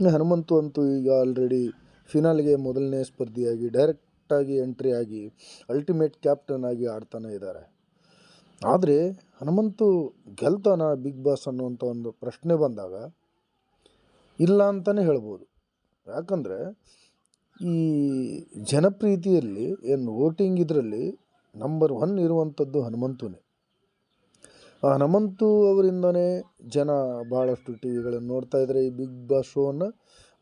ಹನುಮಂತು ಅಂತೂ ಈಗ ಆಲ್ರೆಡಿ ಫಿನಾಲ್ಗೆ ಮೊದಲನೇ ಸ್ಪರ್ಧಿಯಾಗಿ ಡೈರೆಕ್ಟಾಗಿ ಎಂಟ್ರಿ ಆಗಿ ಅಲ್ಟಿಮೇಟ್ ಕ್ಯಾಪ್ಟನ್ ಆಗಿ ಆಡ್ತಾನೆ ಇದ್ದಾರೆ. ಆದರೆ ಹನುಮಂತು ಗೆಲ್ತಾನ ಬಿಗ್ ಬಾಸ್ ಅನ್ನುವಂಥ ಒಂದು ಪ್ರಶ್ನೆ ಬಂದಾಗ ಇಲ್ಲ ಅಂತಲೇ ಹೇಳ್ಬೋದು. ಯಾಕಂದರೆ ಈ ಜನಪ್ರೀತಿಯಲ್ಲಿ ಏನು ವೋಟಿಂಗ್ ಇದರಲ್ಲಿ ನಂಬರ್ ಒನ್ ಇರುವಂಥದ್ದು ಹನುಮಂತುನೇ. ಹನುಮಂತು ಅವರಿಂದನೇ ಜನ ಭಾಳಷ್ಟು ಟಿ ವಿಗಳನ್ನು ನೋಡ್ತಾ ಇದ್ದಾರೆ. ಈ ಬಿಗ್ ಬಾಸ್ ಶೋವನ್ನು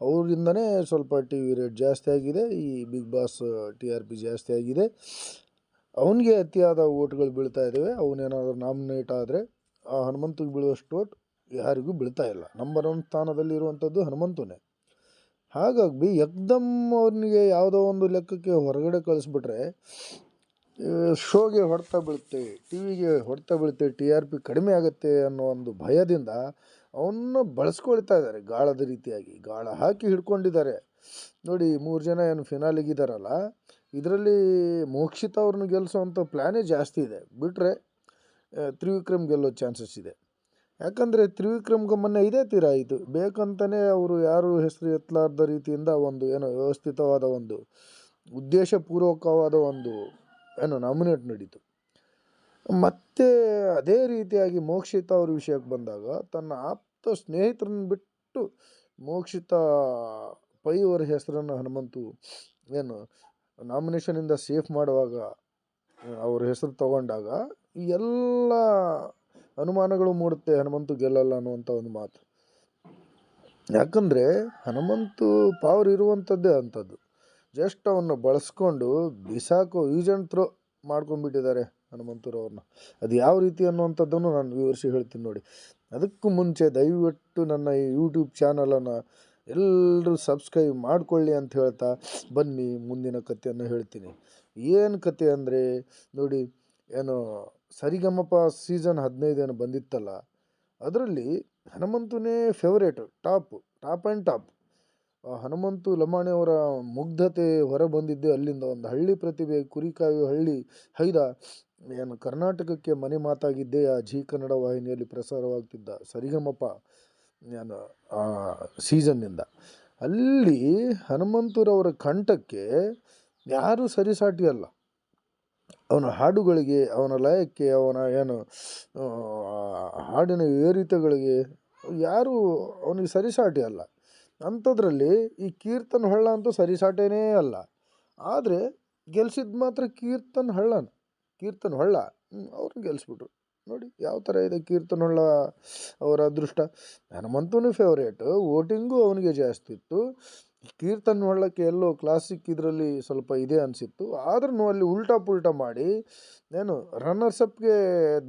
ಅವರಿಂದನೇ ಸ್ವಲ್ಪ ಟಿ ವಿ ರೇಟ್ ಜಾಸ್ತಿ ಆಗಿದೆ. ಈ Bigg Boss, T R P ಜಾಸ್ತಿ ಆಗಿದೆ. ಅವನಿಗೆ ಅತಿಯಾದ ಓಟ್ಗಳು ಬೀಳ್ತಾ ಇದ್ದಾವೆ. ಅವನೇನಾದರೂ ನಾಮಿನೇಟ್ ಆದರೆ ಆ ಹನುಮಂತಿಗೆ ಬೀಳುವಷ್ಟು ಓಟ್ ಯಾರಿಗೂ ಬೀಳ್ತಾ ಇಲ್ಲ. ನಂಬರ್ ಒನ್ ಸ್ಥಾನದಲ್ಲಿ ಇರುವಂಥದ್ದು ಹನುಮಂತನೇ. ಹಾಗಾಗಿ ಯಕ್ದಮ್ ಅವನಿಗೆ ಯಾವುದೋ ಒಂದು ಲೆಕ್ಕಕ್ಕೆ ಹೊರಗಡೆ ಕಳಿಸ್ಬಿಟ್ರೆ ಶೋಗೆ ಹೊಡೆತ ಬೀಳುತ್ತೆ ಟಿ ವಿಗೆ ಹೊಡೆತ ಬೀಳುತ್ತೆ, ಟಿ ಆರ್ ಪಿ ಕಡಿಮೆ ಆಗುತ್ತೆ ಅನ್ನೋ ಒಂದು ಭಯದಿಂದ ಅವನ್ನ ಬಳಸ್ಕೊಳ್ತಾ ಇದ್ದಾರೆ, ಗಾಳದ ರೀತಿಯಾಗಿ. ಗಾಳ ಹಾಕಿ ಹಿಡ್ಕೊಂಡಿದ್ದಾರೆ. ನೋಡಿ, ಮೂರು ಜನ ಏನು ಫಿನಾಲಿಗಿದ್ದಾರಲ್ಲ ಇದರಲ್ಲಿ ಮೋಕ್ಷಿತ ಅವ್ರನ್ನ ಗೆಲ್ಲಿಸೋವಂಥ ಪ್ಲ್ಯಾನೇ ಜಾಸ್ತಿ ಇದೆ. ಬಿಟ್ಟರೆ ತ್ರಿವಿಕ್ರಮ್ ಗೆಲ್ಲೋ ಚಾನ್ಸಸ್ ಇದೆ. ಯಾಕಂದರೆ, ತ್ರಿವಿಕ್ರಮ್ಗೆ ಮೊನ್ನೆ ಇದೇ ತೀರ ಆಯಿತು ಬೇಕಂತಲೇ ಅವರು ಯಾರು ಹೆಸರು ಎತ್ತಲಾರ್ದ ರೀತಿಯಿಂದ ಒಂದು ಏನೋ ವ್ಯವಸ್ಥಿತವಾದ ಒಂದು ಉದ್ದೇಶಪೂರ್ವಕವಾದ ಒಂದು ಏನು ನಾಮಿನೇಟ್ ನಡೀತು. ಮತ್ತೆ ಅದೇ ರೀತಿಯಾಗಿ ಮೋಕ್ಷಿತ ಅವ್ರ ವಿಷಯಕ್ಕೆ ಬಂದಾಗ ತನ್ನ ಆಪ್ತ ಸ್ನೇಹಿತರನ್ನು ಬಿಟ್ಟು ಮೋಕ್ಷಿತ ಪೈ ಅವರ ಹೆಸರನ್ನು ಹನುಮಂತು ಏನು ನಾಮಿನೇಷನಿಂದ ಸೇಫ್ ಮಾಡುವಾಗ ಅವ್ರ ಹೆಸರು ತಗೊಂಡಾಗ ಎಲ್ಲ ಅನುಮಾನಗಳು ಮೂಡುತ್ತೆ ಹನುಮಂತು ಗೆಲ್ಲಲ್ಲ ಅನ್ನುವಂಥ ಒಂದು ಮಾತು. ಯಾಕಂದರೆ ಹನುಮಂತು ಪಾವರ್ ಇರುವಂಥದ್ದೇ ಅಂಥದ್ದು. ಜಸ್ಟ್ ಅವನ್ನ ಬಳಸ್ಕೊಂಡು ಬಿಸಾಕೋ ಆ್ಯಂಡ್ ಥ್ರೋ ಮಾಡ್ಕೊಂಡ್ಬಿಟ್ಟಿದ್ದಾರೆ ಹನುಮಂತರವ್ರನ್ನ ಅದು ಯಾವ ರೀತಿ ಅನ್ನುವಂಥದ್ದನ್ನು ನಾನು ವಿವರಿಸಿ ಹೇಳ್ತೀನಿ ನೋಡಿ. ಅದಕ್ಕೂ ಮುಂಚೆ ದಯವಿಟ್ಟು ನನ್ನ ಈ ಯೂಟ್ಯೂಬ್ ಚಾನಲನ್ನು ಎಲ್ಲರೂ ಸಬ್ಸ್ಕ್ರೈಬ್ ಮಾಡಿಕೊಳ್ಳಿ ಅಂತ ಹೇಳ್ತಾ ಬನ್ನಿ, ಮುಂದಿನ ಕಥೆಯನ್ನು ಹೇಳ್ತೀನಿ. ಏನು ಕತೆ ಅಂದರೆ, ನೋಡಿ, ಏನು ಸರಿಗಮಪ ಸೀಸನ್ ಹದಿನೈದು ಏನು ಬಂದಿತ್ತಲ್ಲ, ಅದರಲ್ಲಿ ಹನುಮಂತನೇ favourite top top and top Hanumanthu ಲಮಾಣಿಯವರ ಮುಗ್ಧತೆ ಹೊರ ಬಂದಿದ್ದೆ ಅಲ್ಲಿಂದ ಒಂದು ಹಳ್ಳಿ ಪ್ರತಿಭೆ, ಕುರಿಕಾಯು ಹಳ್ಳಿ ಹೈದ. ಏನು ಕರ್ನಾಟಕಕ್ಕೆ ಮನೆ ಮಾತಾಗಿದ್ದೇ ಆ ಜಿ ಕನ್ನಡ ವಾಹಿನಿಯಲ್ಲಿ ಪ್ರಸಾರವಾಗ್ತಿದ್ದ ಸರಿಗಮಪ, ಏನು ಆ ಸೀಸನ್ನಿಂದ. ಅಲ್ಲಿ ಹನುಮಂತರವರ ಕಂಠಕ್ಕೆ ಯಾರೂ ಸರಿಸಾಟಿ ಅಲ್ಲ. ಅವನ ಹಾಡುಗಳಿಗೆ, ಅವನ ಲಯಕ್ಕೆ, ಅವನ ಏನು ಹಾಡಿನ ಏರಿತಗಳಿಗೆ ಯಾರೂ ಅವನಿಗೆ ಸರಿಸಾಟಿ ಅಲ್ಲ. ಅಂಥದ್ರಲ್ಲಿ ಈ ಕೀರ್ತನ್ ಹಳ್ಳ ಅಂತೂ ಸರಿಸಾಟೇನೇ ಅಲ್ಲ. ಆದರೆ ಗೆಲ್ಸಿದ್ದು ಮಾತ್ರ ಕೀರ್ತನ್ ಹಳ್ಳನ. ಕೀರ್ತನ್ ಹೊಳ್ಳ. ಅವ್ರನ್ನ ಗೆಲ್ಲಿಸ್ಬಿಟ್ರು ನೋಡಿ, ಯಾವ ಥರ ಇದೆ ಕೀರ್ತನ್ ಹೊಳ್ಳ ಅವರ ಅದೃಷ್ಟ? ಹನುಮಂತನೂ ಫೇವ್ರೇಟು ವೋಟಿಂಗು ಅವನಿಗೆ ಜಾಸ್ತಿ ಇತ್ತು. ಕೀರ್ತನ್ ಹೊಳ್ಳಕ್ಕೆ ಎಲ್ಲೋ ಕ್ಲಾಸಿಕ್ ಇದರಲ್ಲಿ ಸ್ವಲ್ಪ ಇದೆ ಅನಿಸಿತ್ತು. ಆದ್ರೂ ಅಲ್ಲಿ ಉಲ್ಟಾ ಪುಲ್ಟಾ ಮಾಡಿ, ಏನು ರನ್ನರ್ಸಪ್ಗೆ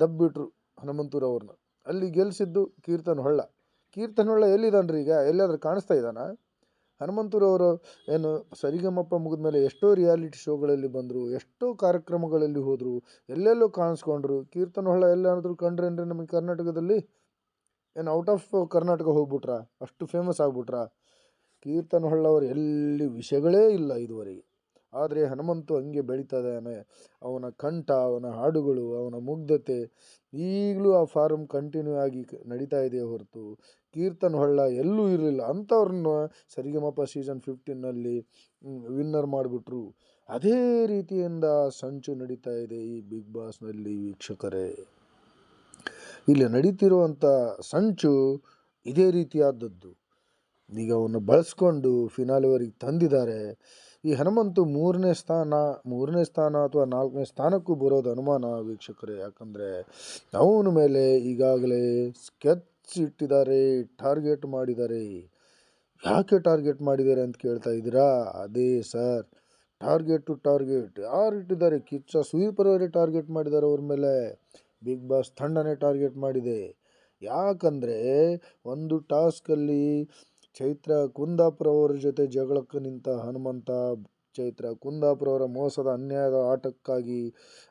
ದಬ್ಬಿಟ್ರು ಹನುಮಂತೂರವ್ರನ್ನ ಅಲ್ಲಿ ಗೆಲ್ಲಿಸಿದ್ದು ಕೀರ್ತನ್ ಹೊಳ್ಳ. ಕೀರ್ತನ್ ಎಲ್ಲಿದ್ದಾನೆ ರೀ ಈಗ? ಎಲ್ಲಾದ್ರೂ ಕಾಣಿಸ್ತಾ ಹನುಮಂತೂರು ಅವರು ಏನು ಸರಿಗಮಪ್ಪ ಮುಗಿದ್ಮೇಲೆ ಎಷ್ಟೋ ರಿಯಾಲಿಟಿ ಶೋಗಳಲ್ಲಿ ಬಂದರು, ಎಷ್ಟೋ ಕಾರ್ಯಕ್ರಮಗಳಲ್ಲಿ ಹೋದರು, ಎಲ್ಲೆಲ್ಲೋ ಕಾಣಿಸ್ಕೊಂಡ್ರು. ಕೀರ್ತನಹಳ್ಳ ಎಲ್ಲಾದರೂ ಕಂಡ್ರೇನ್ರಿ ನಮಗೆ ಕರ್ನಾಟಕದಲ್ಲಿ? ಏನು ಔಟ್ ಆಫ್ ಕರ್ನಾಟಕ ಹೋಗ್ಬಿಟ್ರಾ? ಅಷ್ಟು ಫೇಮಸ್ ಆಗ್ಬಿಟ್ರಾ? ಕೀರ್ತನ್ ಹೊಳ್ಳವರು ಎಲ್ಲಿ ವಿಷಯಗಳೇ ಇಲ್ಲ ಇದುವರೆಗೆ. ಆದರೆ ಹನುಮಂತು ಹಂಗೆ ಬೆಳೀತಾ ಇದ್ದಾನೆ ಅವನ ಕಂಠ, ಅವನ ಹಾಡುಗಳು, ಅವನ ಮುಗ್ಧತೆ ಈಗಲೂ ಆ ಫಾರಮ್ ಕಂಟಿನ್ಯೂ ಆಗಿ ನಡೀತಾ ಇದೆ ಹೊರತು. ಕೀರ್ತನ್ ಹೊಳ್ಳ ಎಲ್ಲೂ ಇರಲಿಲ್ಲ. ಅಂಥವ್ರನ್ನ ಸರಿಗಮಪ ಸೀಸನ್ ಫಿಫ್ಟೀನಲ್ಲಿ ವಿನ್ನರ್ ಮಾಡಿಬಿಟ್ರು. ಅದೇ ರೀತಿಯಿಂದ ಸಂಚು ನಡೀತಾ ಇದೆ ಈ ಬಿಗ್ ಬಾಸ್ನಲ್ಲಿ ವೀಕ್ಷಕರೇ. ಇಲ್ಲಿ ನಡೀತಿರುವಂಥ ಸಂಚು ಇದೇ ರೀತಿಯಾದದ್ದು. ಈಗ ಅವನ್ನು ಬಳಸ್ಕೊಂಡು ಫಿನಾಲಿವರಿಗೆ ತಂದಿದ್ದಾರೆ. ಈ ಹನುಮಂತು ಮೂರನೇ ಸ್ಥಾನ ಮೂರನೇ ಸ್ಥಾನ ಅಥವಾ ನಾಲ್ಕನೇ ಸ್ಥಾನಕ್ಕೂ ಬರೋದು ಅನುಮಾನ ವೀಕ್ಷಕರೇ. ಯಾಕಂದರೆ ಅವನ ಮೇಲೆ ಈಗಾಗಲೇ ಸ್ಕೆಚ್ ಇಟ್ಟಿದ್ದಾರೆ ಟಾರ್ಗೆಟ್ ಮಾಡಿದ್ದಾರೆ. ಯಾಕೆ ಟಾರ್ಗೆಟ್ ಮಾಡಿದ್ದಾರೆ ಅಂತ ಕೇಳ್ತಾ ಇದ್ದೀರಾ? ಅದೇ ಸರ್ ಟಾರ್ಗೆಟ್ ಟು ಟಾರ್ಗೆಟ್ ಯಾರು ಇಟ್ಟಿದ್ದಾರೆ? ಕಿಚ್ಚ ಸುದೀಪರವರೇ ಟಾರ್ಗೆಟ್ ಮಾಡಿದ್ದಾರೆ ಅವ್ರ ಮೇಲೆ. ಬಿಗ್ ಬಾಸ್ ತಂಡನೇ ಟಾರ್ಗೆಟ್ ಮಾಡಿದೆ. ಯಾಕಂದರೆ ಒಂದು ಟಾಸ್ಕಲ್ಲಿ ಚೈತ್ರ ಕುಂದಾಪುರ ಅವರ ಜೊತೆ ಜಗಳಕ್ಕೆ ನಿಂತ ಹನುಮಂತ, ಚೈತ್ರ ಕುಂದಾಪುರ ಅವರ ಮೋಸದ ಅನ್ಯಾಯದ ಆಟಕ್ಕಾಗಿ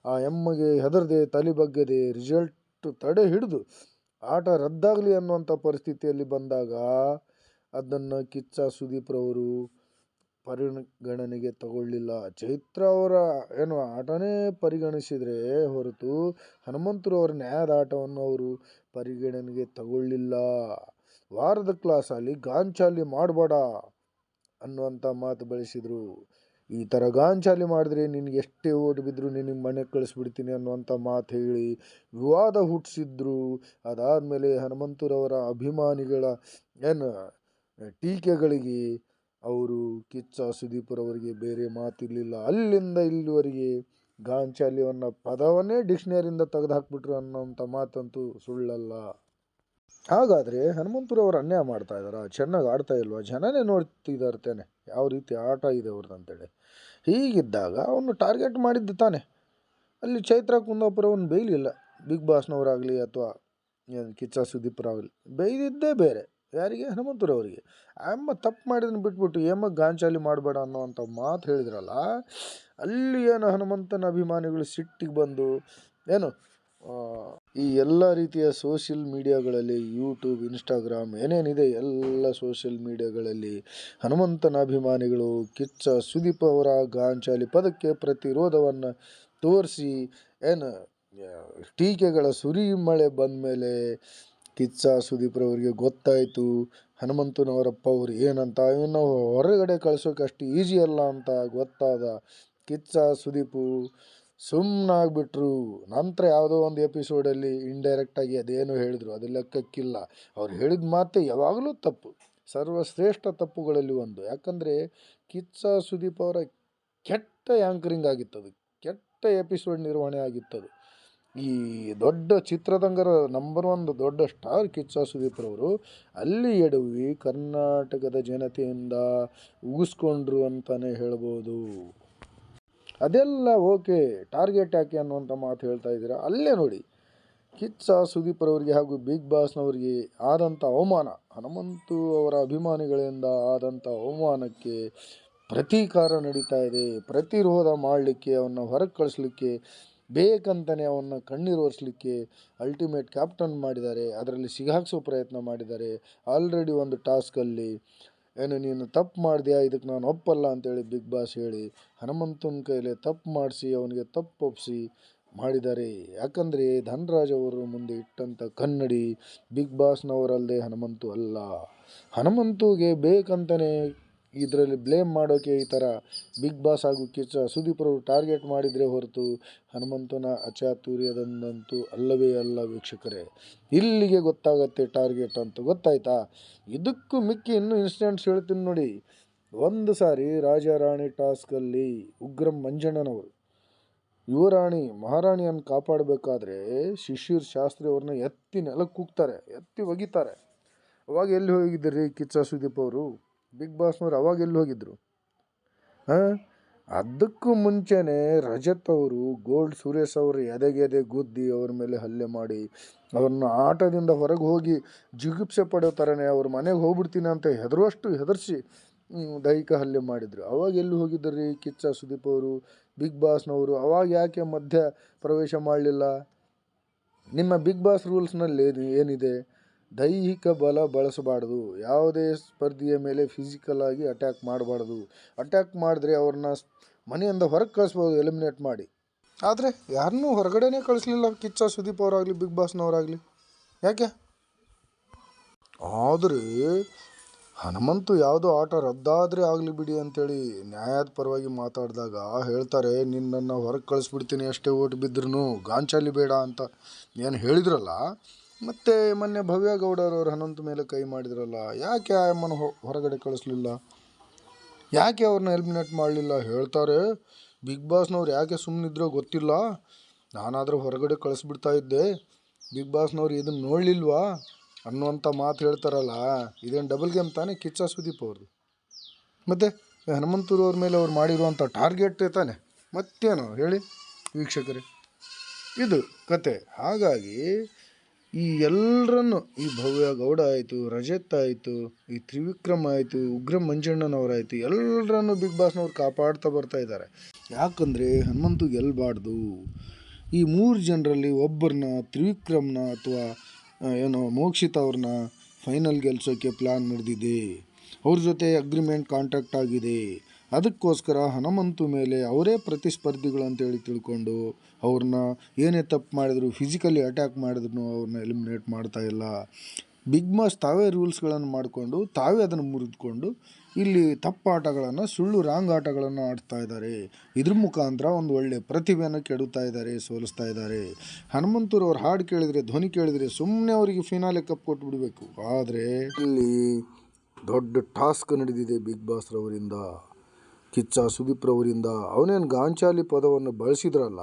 ಆ ಎಮ್ಮಗೆ ಹೆದರದೆ ತಲೆ ಬಗ್ಗದೆ ರಿಸಲ್ಟ್ ತಡೆ ಹಿಡಿದು ಆಟ ರದ್ದಾಗಲಿ ಅನ್ನುವಂಥ ಪರಿಸ್ಥಿತಿಯಲ್ಲಿ ಬಂದಾಗ ಅದನ್ನು ಕಿಚ್ಚ ಸುದೀಪ್ರವರು ಪರಿಗಣನೆಗೆ ತಗೊಳ್ಳಿಲ್ಲ. ಚೈತ್ರ ಅವರ ಏನು ಆಟನೇ ಪರಿಗಣಿಸಿದರೆ ಹೊರತು ಹನುಮಂತರು ಅವರ ನ್ಯಾಯದ ಆಟವನ್ನು ಅವರು ಪರಿಗಣನೆಗೆ ತಗೊಳ್ಳಿಲ್ಲ. ವಾರದ ಕ್ಲಾಸಲ್ಲಿ ಗಾಂಚಾಲಿ ಮಾಡಬೇಡ ಅನ್ನುವಂಥ ಮಾತು ಬಳಸಿದರು. ಈ ಥರ ಗಾಂಚಾಲಿ ಮಾಡಿದ್ರೆ ನಿನಗೆ ಎಷ್ಟೇ ಓಟ್ ಬಿದ್ದರೂ ನಿನಗೆ ಮನೆಗೆ ಕಳಿಸ್ಬಿಡ್ತೀನಿ ಅನ್ನುವಂಥ ಮಾತು ಹೇಳಿ ವಿವಾದ ಹುಟ್ಟಿಸಿದ್ರು ಅದಾದಮೇಲೆ ಹನುಮಂತರವರ ಅಭಿಮಾನಿಗಳ ಏನು ಟೀಕೆಗಳಿಗೆ ಅವರು ಕಿಚ್ಚ ಸುದೀಪರವರಿಗೆ ಬೇರೆ ಮಾತಿರಲಿಲ್ಲ. ಅಲ್ಲಿಂದ ಇಲ್ಲಿವರೆಗೆ ಗಾಂಚಾಲಿ ಅನ್ನೋ ಪದವನ್ನೇ ಡಿಕ್ಷನರಿಯಿಂದ ತೆಗೆದು ಹಾಕ್ಬಿಟ್ರು ಅನ್ನೋಂಥ ಮಾತಂತೂ ಸುಳ್ಳಲ್ಲ. ಹಾಗಾದರೆ ಹನುಮಂತರವರು ಅನ್ಯಾಯ ಮಾಡ್ತಾ ಇದ್ದಾರಾ? ಚೆನ್ನಾಗಿ ಆಡ್ತಾ ಇಲ್ವಾ? ಜನನೇ ನೋಡ್ತಿದ್ದಾರೆ ತಾನೆ ಯಾವ ರೀತಿ ಆಟ ಇದೆ ಅವ್ರದ್ದು ಅಂತೇಳಿ. ಹೀಗಿದ್ದಾಗ ಅವನು ಟಾರ್ಗೆಟ್ ಮಾಡಿದ್ದು ತಾನೆ. ಅಲ್ಲಿ ಚೈತ್ರ ಕುಂದಾಪುರವನ್ನು ಬೇಯಲಿಲ್ಲ. ಬಿಗ್ ಬಾಸ್ನವರಾಗಲಿ ಅಥವಾ ಕಿಚ್ಚ ಸುದೀಪರಾಗಲಿ ಬೇಯ್ದಿದ್ದೇ ಬೇರೆ. ಯಾರಿಗೆ? ಹನುಮಂತರವರಿಗೆ. ಅಮ್ಮ ತಪ್ಪು ಮಾಡಿದನ್ನು ಬಿಟ್ಬಿಟ್ಟು ಏಮ ಗಾಂಚಾಲಿ ಮಾಡಬೇಡ ಅನ್ನೋವಂಥ ಮಾತು ಹೇಳಿದ್ರಲ್ಲ, ಅಲ್ಲಿ ಏನು ಹನುಮಂತನ ಅಭಿಮಾನಿಗಳು ಸಿಟ್ಟಿಗೆ ಬಂದು, ಏನು ಈ ಎಲ್ಲ ರೀತಿಯ ಸೋಷಿಯಲ್ ಮೀಡಿಯಾಗಳಲ್ಲಿ ಯೂಟ್ಯೂಬ್, ಇನ್ಸ್ಟಾಗ್ರಾಮ್ ಏನೇನಿದೆ ಎಲ್ಲ ಸೋಷಿಯಲ್ ಮೀಡಿಯಾಗಳಲ್ಲಿ ಹನುಮಂತನ ಅಭಿಮಾನಿಗಳು, ಕಿಚ್ಚ, ಸುದೀಪ್ ಅವರ ಗಾಂಚಾಲಿ ಪದಕ್ಕೆ ಪ್ರತಿರೋಧವನ್ನು ತೋರಿಸಿ ಏನು ಟೀಕೆಗಳ ಸುರಿಮಳೆ ಬಂದ ಮೇಲೆ ಕಿಚ್ಚ ಸುದೀಪ್ರವರಿಗೆ ಗೊತ್ತಾಯಿತು ಹನುಮಂತನವರಪ್ಪ ಅವರು ಏನಂತ, ಇನ್ನು ಹೊರಗಡೆ ಕಳಿಸೋಕೆ ಅಷ್ಟು ಈಸಿ ಅಲ್ಲ ಅಂತ ಗೊತ್ತಾದ ಕಿಚ್ಚ, ಸುದೀಪು ಸುಮ್ಮನಾಗ್ಬಿಟ್ರು ನಂತರ ಯಾವುದೋ ಒಂದು ಎಪಿಸೋಡಲ್ಲಿ ಇಂಡೈರೆಕ್ಟಾಗಿ ಅದೇನು ಹೇಳಿದ್ರು, ಅದು ಲೆಕ್ಕಕ್ಕಿಲ್ಲ. ಅವ್ರು ಹೇಳಿದ ಮಾತೆ ಯಾವಾಗಲೂ ತಪ್ಪು. ಸರ್ವಶ್ರೇಷ್ಠ ತಪ್ಪುಗಳಲ್ಲಿ ಒಂದು. ಯಾಕಂದರೆ ಕಿಚ್ಚ ಸುದೀಪ್ ಅವರ ಕೆಟ್ಟ ಆ್ಯಂಕರಿಂಗ್ ಆಗಿತ್ತದು. ಕೆಟ್ಟ ಎಪಿಸೋಡ್ ನಿರ್ವಹಣೆ ಆಗಿತ್ತದು. ಈ ದೊಡ್ಡ ಚಿತ್ರದಂಗರ ನಂಬರ್ ಒನ್ ದೊಡ್ಡ ಸ್ಟಾರ್ ಕಿಚ್ಚ ಸುದೀಪ್ರವರು ಅಲ್ಲಿ ಎಡವಿ ಕರ್ನಾಟಕದ ಜನತೆಯಿಂದ ಉಗಿಸ್ಕೊಂಡ್ರು ಅಂತಲೇ ಹೇಳ್ಬೋದು. ಅದೆಲ್ಲ ಓಕೆ, ಟಾರ್ಗೆಟ್ ಯಾಕೆ ಅನ್ನುವಂಥ ಮಾತು ಹೇಳ್ತಾ ಇದ್ದೀರಾ? ಅಲ್ಲೇ ನೋಡಿ, ಕಿಚ್ಚ ಸುದೀಪ್ ಅವರಿಗೆ ಹಾಗೂ ಬಿಗ್ ಬಾಸ್ನವರಿಗೆ ಆದಂಥ ಅವಮಾನ, ಹನುಮಂತು ಅವರ ಅಭಿಮಾನಿಗಳಿಂದ ಆದಂಥ ಅವಮಾನಕ್ಕೆ ಪ್ರತೀಕಾರ ನಡೀತಾ ಇದೆ. ಪ್ರತಿರೋಧ ಮಾಡಲಿಕ್ಕೆ, ಅವನ್ನ ಹೊರಗೆ ಕಳಿಸ್ಲಿಕ್ಕೆ ಬೇಕಂತಲೇ ಅವನ್ನ ಕಣ್ಣೀರು ಒರೆಸ್ಲಿಕ್ಕೆ ಅಲ್ಟಿಮೇಟ್ ಕ್ಯಾಪ್ಟನ್ ಮಾಡಿದ್ದಾರೆ. ಅದರಲ್ಲಿ ಸಿಗಾಕ್ಸೋ ಪ್ರಯತ್ನ ಮಾಡಿದ್ದಾರೆ. ಆಲ್ರೆಡಿ ಒಂದು ಟಾಸ್ಕಲ್ಲಿ ಏನು ನೀನು ತಪ್ಪು ಮಾಡಿದ್ಯಾ? ಇದಕ್ಕೆ ನಾನು ಒಪ್ಪಲ್ಲ ಅಂತೇಳಿ ಬಿಗ್ ಬಾಸ್ ಹೇಳಿ, ಹನುಮಂತನ ಕೈಲಿ ತಪ್ಪು ಮಾಡಿಸಿ, ಅವನಿಗೆ ತಪ್ಪು ಒಪ್ಪಿಸಿ ಮಾಡಿದ್ದಾರೆ. ಯಾಕಂದರೆ ಧನರಾಜ್ ಅವರು ಮುಂದೆ ಇಟ್ಟಂಥ ಕನ್ನಡಿ ಬಿಗ್ ಬಾಸ್ನವರಲ್ಲದೆ ಹನುಮಂತು ಅಲ್ಲ. ಹನುಮಂತುಗೆ ಬೇಕಂತಲೇ ಇದರಲ್ಲಿ ಬ್ಲೇಮ್ ಮಾಡೋಕೆ ಈ ಥರ ಬಿಗ್ ಬಾಸ್ ಹಾಗೂ ಕಿಚ್ಚ ಸುದೀಪ್ರವರು ಟಾರ್ಗೆಟ್ ಮಾಡಿದರೆ ಹೊರತು ಹನುಮಂತನ ಅಚಾತುರ್ಯದಂದಂತೂ ಅಲ್ಲವೇ ಅಲ್ಲ ವೀಕ್ಷಕರೇ. ಇಲ್ಲಿಗೆ ಗೊತ್ತಾಗತ್ತೆ ಟಾರ್ಗೆಟ್ ಅಂತ. ಗೊತ್ತಾಯ್ತಾ? ಇದಕ್ಕೂ ಮಿಕ್ಕಿ ಇನ್ನೂ ಇನ್ಸಿಡೆಂಟ್ಸ್ ಹೇಳ್ತೀನಿ ನೋಡಿ. ಒಂದು ಸಾರಿ ರಾಜಾರಾಣಿ ಟಾಸ್ಕಲ್ಲಿ ಉಗ್ರಂ ಮಂಜಣ್ಣನವರು. ಯುವರಾಣಿ ಮಹಾರಾಣಿಯನ್ನು ಕಾಪಾಡಬೇಕಾದ್ರೆ ಶಿಶಿರ್ ಶಾಸ್ತ್ರಿ ಅವ್ರನ್ನ ಎತ್ತಿ ನೆಲಕ್ಕೆ ಕೂಗ್ತಾರೆ ಎತ್ತಿ ಒಗಿತಾರೆ. ಅವಾಗ ಎಲ್ಲಿ ಹೋಗಿದ್ದೀರಿ ಕಿಚ್ಚ ಸುದೀಪ್ ಅವರು? ಬಿಗ್ ಬಾಸ್ನವ್ರು ಅವಾಗ ಎಲ್ಲಿ ಹೋಗಿದ್ರು? ಹಾಂ? ಅದಕ್ಕೂ ಮುಂಚೆನೆ ರಜತ್ ಅವರು, ಗೋಲ್ಡ್ ಸುರೇಶ್ ಅವರು ಎದೆಗೆ ಎದೆ ಗುದ್ದಿ ಅವ್ರ ಮೇಲೆ ಹಲ್ಲೆ ಮಾಡಿ ಅವ್ರನ್ನ ಆಟದಿಂದ ಹೊರಗೆ ಹೋಗಿ ಜಿಗುಪ್ಸೆ ಪಡೋ ಥರನೇ ಅವ್ರ ಮನೆಗೆ ಹೋಗ್ಬಿಡ್ತೀನಿ ಅಂತ ಹೆದರುವಷ್ಟು ಹೆದರ್ಸಿ ದೈಹಿಕ ಹಲ್ಲೆ ಮಾಡಿದರು. ಅವಾಗ ಎಲ್ಲಿ ಹೋಗಿದ್ರಿ ಕಿಚ್ಚ ಸುದೀಪ್ ಅವರು, ಬಿಗ್ ಬಾಸ್ನವರು ಅವಾಗ ಯಾಕೆ ಮಧ್ಯ ಪ್ರವೇಶ ಮಾಡಲಿಲ್ಲ? ನಿಮ್ಮ ಬಿಗ್ ಬಾಸ್ ರೂಲ್ಸ್ನಲ್ಲಿ ಏನಿದೆ? ದೈಹಿಕ ಬಲ ಬಳಸಬಾರ್ದು. ಯಾವುದೇ ಸ್ಪರ್ಧಿಯ ಮೇಲೆ ಫಿಸಿಕಲ್ ಆಗಿ ಅಟ್ಯಾಕ್ ಮಾಡಬಾರ್ದು. ಅಟ್ಯಾಕ್ ಮಾಡಿದ್ರೆ ಅವ್ರನ್ನ ಮನೆಯಿಂದ ಹೊರಗೆ ಕಳಿಸ್ಬೋದು ಎಲಿಮಿನೇಟ್ ಮಾಡಿ. ಆದರೆ ಯಾರನ್ನೂ ಹೊರಗಡೆನೇ ಕಳಿಸ್ಲಿಲ್ಲ. ಕಿಚ್ಚ ಸುದೀಪ್ ಅವರಾಗಲಿ ಬಿಗ್ ಬಾಸ್ನವರಾಗಲಿ ಯಾಕೆ? ಆದರೆ ಹನುಮಂತು ಯಾವುದೋ ಆಟ ರದ್ದಾದರೆ ಆಗಲಿ ಬಿಡಿ ಅಂತೇಳಿ ನ್ಯಾಯದ ಪರವಾಗಿ ಮಾತಾಡಿದಾಗ ಹೇಳ್ತಾರೆ, ನಿನ್ನನ್ನು ಹೊರಗೆ ಕಳಿಸ್ಬಿಡ್ತೀನಿ ಅಷ್ಟೇ ಓಟ್ ಬಿದ್ರೂ ಗಾಂಚಾಲಿ ಬೇಡ ಅಂತ. ಏನು ಹೇಳಿದ್ರಲ್ಲ ಮತ್ತು ಮೊನ್ನೆ ಭವ್ಯ ಅವರು ಹನುಮಂತ ಮೇಲೆ ಕೈ ಮಾಡಿದ್ರಲ್ಲ, ಯಾಕೆ ಆ ಅಮ್ಮನ ಹೊರಗಡೆ ಕಳಿಸ್ಲಿಲ್ಲ? ಯಾಕೆ ಅವ್ರನ್ನ ಎಲಿಮಿನೇಟ್ ಮಾಡಲಿಲ್ಲ? ಹೇಳ್ತಾರೆ, ಬಿಗ್ ಬಾಸ್ನವ್ರು ಯಾಕೆ ಸುಮ್ಮನಿದ್ರೋ ಗೊತ್ತಿಲ್ಲ? ನಾನಾದರೂ ಹೊರಗಡೆ ಕಳಿಸ್ಬಿಡ್ತಾ ಇದ್ದೆ. ಬಿಗ್ ಬಾಸ್ನವ್ರು ಇದನ್ನು ನೋಡಲಿಲ್ವಾ? ಅನ್ನುವಂಥ ಮಾತು ಹೇಳ್ತಾರಲ್ಲ, ಇದೇನು ಡಬಲ್ ಗೇಮ್ ತಾನೇ ಕಿಚ್ಚ ಸುದೀಪ್ ಅವ್ರದ್ದು ಮತ್ತು ಹನುಮಂತೂರು ಅವ್ರ ಮೇಲೆ ಅವ್ರು ಮಾಡಿರುವಂಥ ಟಾರ್ಗೆಟ್ ತಾನೆ? ಮತ್ತೇನು ಹೇಳಿ ವೀಕ್ಷಕರೇ. ಇದು ಕತೆ. ಹಾಗಾಗಿ ಈ ಎಲ್ಲರನ್ನು ಈ ಭವ್ಯ ಗೌಡ ಆಯಿತು, ರಜತ್ ಆಯಿತು, ಈ ತ್ರಿವಿಕ್ರಮ್ ಆಯಿತು, ಉಗ್ರ ಮಂಜಣ್ಣನವರಾಯಿತು ಎಲ್ಲರನ್ನು ಬಿಗ್ ಬಾಸ್ನವ್ರು ಕಾಪಾಡ್ತಾ ಬರ್ತಾ ಇದ್ದಾರೆ. ಯಾಕಂದರೆ ಹನುಮಂತು ಗೆಲ್ಲಬಾರ್ದು ಈ ಮೂರು ಜನರಲ್ಲಿ ಒಬ್ಬರನ್ನ ತ್ರಿವಿಕ್ರಮ್ನ ಅಥವಾ ಏನೋ ಮೋಕ್ಷಿತ ಅವ್ರನ್ನ ಫೈನಲ್ ಗೆಲ್ಸೋಕ್ಕೆ ಪ್ಲ್ಯಾನ್ ನಡೆದಿದೆ. ಅವ್ರ ಜೊತೆ ಅಗ್ರಿಮೆಂಟ್ ಕಾಂಟ್ರಾಕ್ಟ್ ಆಗಿದೆ. ಅದಕ್ಕೋಸ್ಕರ ಹನುಮಂತು ಮೇಲೆ ಅವರೇ ಪ್ರತಿಸ್ಪರ್ಧಿಗಳು ಅಂತೇಳಿ ತಿಳ್ಕೊಂಡು ಅವ್ರನ್ನ ಏನೇ ತಪ್ಪು ಮಾಡಿದ್ರು ಫಿಸಿಕಲಿ ಅಟ್ಯಾಕ್ ಮಾಡಿದ್ರು ಅವ್ರನ್ನ ಎಲಿಮಿನೇಟ್ ಮಾಡ್ತಾ ಇಲ್ಲ. ಬಿಗ್ ಬಾಸ್ ತಾವೇ ರೂಲ್ಸ್ಗಳನ್ನು ಮಾಡಿಕೊಂಡು ತಾವೇ ಅದನ್ನು ಮುರಿದುಕೊಂಡು ಇಲ್ಲಿ ತಪ್ಪಾಟಗಳನ್ನು, ಸುಳ್ಳು ರಾಂಗ್ ಆಟಗಳನ್ನು ಆಡ್ತಾ ಇದ್ದಾರೆ. ಇದ್ರ ಮುಖಾಂತರ ಒಂದು ಒಳ್ಳೆ ಪ್ರತಿಭೆಯನ್ನು ಕೆಡುತ್ತಾ ಇದ್ದಾರೆ, ಸೋಲಿಸ್ತಾ ಇದ್ದಾರೆ. ಹನುಮಂತರು ಅವ್ರು ಹಾಡು ಕೇಳಿದರೆ, ಧ್ವನಿ ಕೇಳಿದರೆ ಸುಮ್ಮನೆ ಅವರಿಗೆ ಫಿನಾಲೆ ಕಪ್ ಕೊಟ್ಟು ಬಿಡಬೇಕು ಆದರೆ ಇಲ್ಲಿ ದೊಡ್ಡ ಟಾಸ್ಕ್ ನಡೆದಿದೆ ಬಿಗ್ ಬಾಸ್ ರವರಿಂದ. ಕಿಚ್ಚ ಸುದೀಪ್ ರವರಿಂದ ಅವನೇನು ಗಾಂಚಾಲಿ ಪದವನ್ನು ಬಳಸಿದ್ರಲ್ಲ,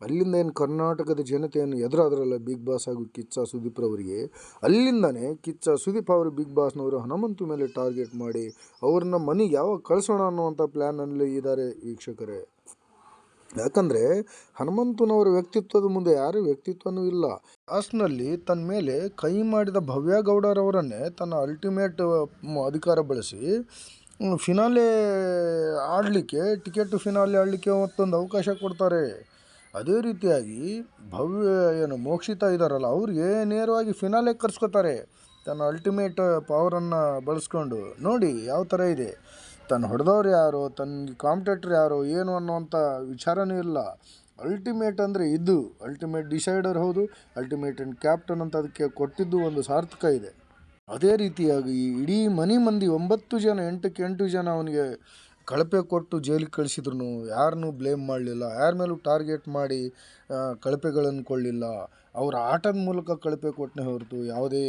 ಅಲ್ಲಿಂದ ಏನು ಕರ್ನಾಟಕದ ಜನತೆಯನ್ನು ಎದುರಾದ್ರಲ್ಲ ಬಿಗ್ ಬಾಸ್ ಹಾಗೂ ಕಿಚ್ಚ ಸುದೀಪ್ ರವರಿಗೆ ಅಲ್ಲಿಂದನೇ ಕಿಚ್ಚ ಸುದೀಪ್ ಅವರು ಬಿಗ್ ಬಾಸ್ನವರು ಹನುಮಂತು ಮೇಲೆ ಟಾರ್ಗೆಟ್ ಮಾಡಿ ಅವ್ರನ್ನ ಮನೆಗೆ ಯಾವಾಗ ಕಳಿಸೋಣ ಅನ್ನುವಂಥ ಪ್ಲ್ಯಾನಲ್ಲಿ ಇದ್ದಾರೆ ವೀಕ್ಷಕರೇ. ಯಾಕಂದರೆ ಹನುಮಂತನವರ ವ್ಯಕ್ತಿತ್ವದ ಮುಂದೆ ಯಾರ ವ್ಯಕ್ತಿತ್ವನೂ ಇಲ್ಲ. ಆಸ್ನಲ್ಲಿ ತನ್ನ ಮೇಲೆ ಕೈ ಮಾಡಿದ ಭವ್ಯ ಗೌಡರವರನ್ನೇ ತನ್ನ ಅಲ್ಟಿಮೇಟ್ ಅಧಿಕಾರ ಬಳಸಿ ಫಿನಾಲೆ ಆಡಲಿಕ್ಕೆ ಟಿಕೆಟ್ ಫಿನಾಲೆ ಆಡಲಿಕ್ಕೆ ಮತ್ತೊಂದು ಅವಕಾಶ ಕೊಡ್ತಾರೆ. ಅದೇ ರೀತಿಯಾಗಿ ಭವ್ಯ ಏನು ಮೋಕ್ಷಿತ ಇದ್ದಾರಲ್ಲ ಅವ್ರಿಗೆ ನೇರವಾಗಿ ಫಿನಾಲೆ ಕರ್ಸ್ಕೊತಾರೆ. ತನ್ನ ಅಲ್ಟಿಮೇಟ್ ಪವರನ್ನು ಬಳಸ್ಕೊಂಡು. ನೋಡಿ ಯಾವ ಥರ ಇದೆ. ತನ್ನ ಹೊಡೆದವ್ರು ಯಾರು, ತನ್ನ ಕಾಂಪಿಟೇಟ್ರ್ ಯಾರು, ಏನು ಅನ್ನುವಂಥ ವಿಚಾರನೂ ಇಲ್ಲ. ಅಲ್ಟಿಮೇಟ್ ಅಂದರೆ ಇದು. ಅಲ್ಟಿಮೇಟ್ ಡಿಸೈಡರ್ ಹೌದು ಅಲ್ಟಿಮೇಟ್ ಆ್ಯಂಡ್ ಕ್ಯಾಪ್ಟನ್ ಅಂತ ಅದಕ್ಕೆ ಕೊಟ್ಟಿದ್ದು ಒಂದು ಸಾರ್ಥಕ ಇದೆ. ಅದೇ ರೀತಿಯಾಗಿ ಇಡೀ ಮನೆ ಮಂದಿ ಒಂಬತ್ತು ಜನ, ಎಂಟಕ್ಕೆ ಎಂಟು ಜನ ಅವನಿಗೆ ಕಳಪೆ ಕೊಟ್ಟು ಜೈಲಿಗೆ ಕಳಿಸಿದ್ರು ಯಾರನ್ನೂ ಬ್ಲೇಮ್ ಮಾಡಲಿಲ್ಲ. ಯಾರ ಮೇಲೂ ಟಾರ್ಗೆಟ್ ಮಾಡಿ ಕಳಪೆಗಳನ್ನು ಕೊಳ್ಳಿಲ್ಲ ಅವ್ರ ಆಟದ ಮೂಲಕ ಕಳಪೆ ಕೊಟ್ಟನೇ ಹೊರತು ಯಾವುದೇ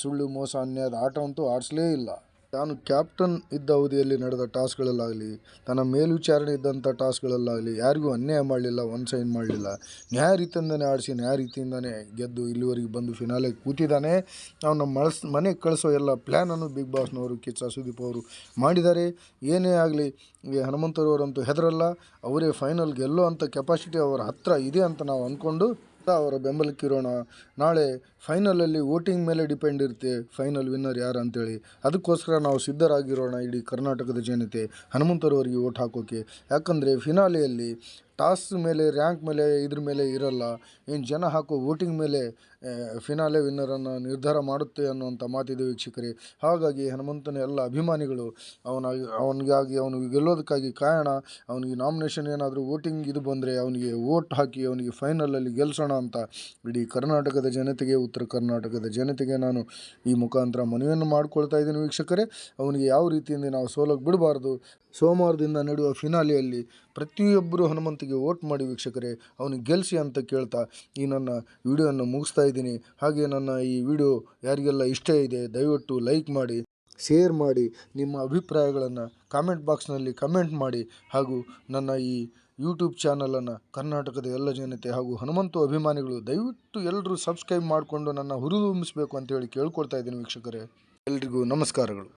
ಸುಳ್ಳು, ಮೋಸ, ಅನ್ಯಾಯದ ಆಟವಂತೂ ಆಡಿಸಲೇ ಇಲ್ಲ. ತಾನು ಕ್ಯಾಪ್ಟನ್ ಇದ್ದ ಅವಧಿಯಲ್ಲಿ ನಡೆದ ಟಾಸ್ಕ್ಗಳಲ್ಲಾಗಲಿ, ತನ್ನ ಮೇಲ್ವಿಚಾರಣೆ ಇದ್ದಂಥ ಟಾಸ್ಕ್ಗಳಲ್ಲಾಗಲಿ ಯಾರಿಗೂ ಅನ್ಯಾಯ ಮಾಡಲಿಲ್ಲ, ಒನ್ ಸೈನ್ ಮಾಡಲಿಲ್ಲ. ನ್ಯಾಯ ರೀತಿಯಿಂದನೇ ಆಡಿಸಿ, ನ್ಯಾಯ ರೀತಿಯಿಂದನೇ ಗೆದ್ದು ಇಲ್ಲಿವರೆಗೆ ಬಂದು ಫಿನಾಲೆ ಕೂತಿದ್ದಾನೆ. ಅವನ ಮಳಸ್ ಮನೆಗೆ ಕಳಿಸೋ ಎಲ್ಲ ಪ್ಲ್ಯಾನನ್ನು ಬಿಗ್ ಬಾಸ್ನವರು ಕಿಚ್ಚ ಸುದೀಪ್ ಅವರು ಮಾಡಿದ್ದಾರೆ. ಏನೇ ಆಗಲಿ ಹನುಮಂತರವರಂತೂ ಹೆದರಲ್ಲ. ಅವರೇ ಫೈನಲ್ ಗೆಲ್ಲೋ ಅಂಥ ಕೆಪಾಸಿಟಿ ಅವರ ಹತ್ತಿರ ಇದೆ ಅಂತ ನಾವು ಅಂದ್ಕೊಂಡು ಅವರ ಬೆಂಬಲಕ್ಕಿರೋಣ ನಾಳೆ ಫೈನಲಲ್ಲಿ ವೋಟಿಂಗ್ ಮೇಲೆ ಡಿಪೆಂಡ್ ಇರುತ್ತೆ ಫೈನಲ್ ವಿನ್ನರ್ ಯಾರು ಅಂತೇಳಿ. ಅದಕ್ಕೋಸ್ಕರ ನಾವು ಸಿದ್ಧರಾಗಿರೋಣ ಇಡೀ ಕರ್ನಾಟಕದ ಜನತೆ. ಹನುಮಂತರವರಿಗೆ ಓಟ್ ಹಾಕೋಕೆ. ಯಾಕಂದರೆ ಫಿನಾಲೆಯಲ್ಲಿ ಟಾಸ್ ಮೇಲೆ, ರ್ಯಾಂಕ್ ಮೇಲೆ, ಇದ್ರ ಮೇಲೆ ಇರಲ್ಲ. ಏನು ಜನ ಹಾಕೋ ವೋಟಿಂಗ್ ಮೇಲೆ ಫಿನಾಲೆ ವಿನ್ನರನ್ನು ನಿರ್ಧಾರ ಮಾಡುತ್ತೆ ಅನ್ನುವಂಥ ಮಾತಿದೆ ವೀಕ್ಷಕರೇ. ಹಾಗಾಗಿ ಹನುಮಂತನ ಎಲ್ಲ ಅಭಿಮಾನಿಗಳು, ಅವನ, ಅವನಿಗಾಗಿ ಅವನು ಗೆಲ್ಲೋದಕ್ಕಾಗಿ ಕಾರಣ, ಅವನಿಗೆ ನಾಮಿನೇಷನ್ ಏನಾದರೂ ವೋಟಿಂಗ್ ಇದು ಬಂದರೆ ಅವನಿಗೆ ವೋಟ್ ಹಾಕಿ ಅವನಿಗೆ ಫೈನಲಲ್ಲಿ ಗೆಲ್ಲಿಸೋಣ ಅಂತ ಇಡೀ ಕರ್ನಾಟಕದ ಜನತೆಗೆ, ಉತ್ತರ ಕರ್ನಾಟಕದ ಜನತೆಗೆ ನಾನು ಈ ಮುಖಾಂತರ ಮನವಿಯನ್ನು ಮಾಡ್ಕೊಳ್ತಾ ಇದ್ದೀನಿ ವೀಕ್ಷಕರೇ. ಅವನಿಗೆ ಯಾವ ರೀತಿಯಿಂದ ನಾವು ಸೋಲಕ್ಕೆ ಬಿಡಬಾರ್ದು ಸೋಮವಾರದಿಂದ ನಡೆಯುವ ಫಿನಾಲೆಯಲ್ಲಿ ಪ್ರತಿಯೊಬ್ಬರು ಹನುಮಂತಿಗೆ ವೋಟ್ ಮಾಡಿ ವೀಕ್ಷಕರೇ, ಅವನು ಗೆಲ್ಲಿಸಿ ಅಂತ ಕೇಳ್ತಾ ಈ ನನ್ನ ವಿಡಿಯೋವನ್ನು ಮುಗಿಸ್ತಾ ಇದ್ದೀನಿ. ಹಾಗೆ ನನ್ನ ಈ ವಿಡಿಯೋ ಯಾರಿಗೆಲ್ಲ ಇಷ್ಟ ಇದೆ, ದಯವಿಟ್ಟು ಲೈಕ್ ಮಾಡಿ ಶೇರ್ ಮಾಡಿ, ನಿಮ್ಮ ಅಭಿಪ್ರಾಯಗಳನ್ನು ಕಾಮೆಂಟ್ ಬಾಕ್ಸ್ನಲ್ಲಿ ಕಮೆಂಟ್ ಮಾಡಿ, ಹಾಗೂ ನನ್ನ ಈ ಯೂಟ್ಯೂಬ್ ಚಾನಲನ್ನು ಕರ್ನಾಟಕದ ಎಲ್ಲ ಜನತೆ ಹಾಗೂ ಹನುಮಂತು ಅಭಿಮಾನಿಗಳು ದಯವಿಟ್ಟು ಎಲ್ಲರೂ ಸಬ್ಸ್ಕ್ರೈಬ್ ಮಾಡಿಕೊಂಡು ನನ್ನ ಹುರಿದುಂಬಿಸಬೇಕು ಅಂತೇಳಿ ಕೇಳ್ಕೊಳ್ತಾ ಇದ್ದೀನಿ ವೀಕ್ಷಕರೇ. ಎಲ್ರಿಗೂ ನಮಸ್ಕಾರಗಳು.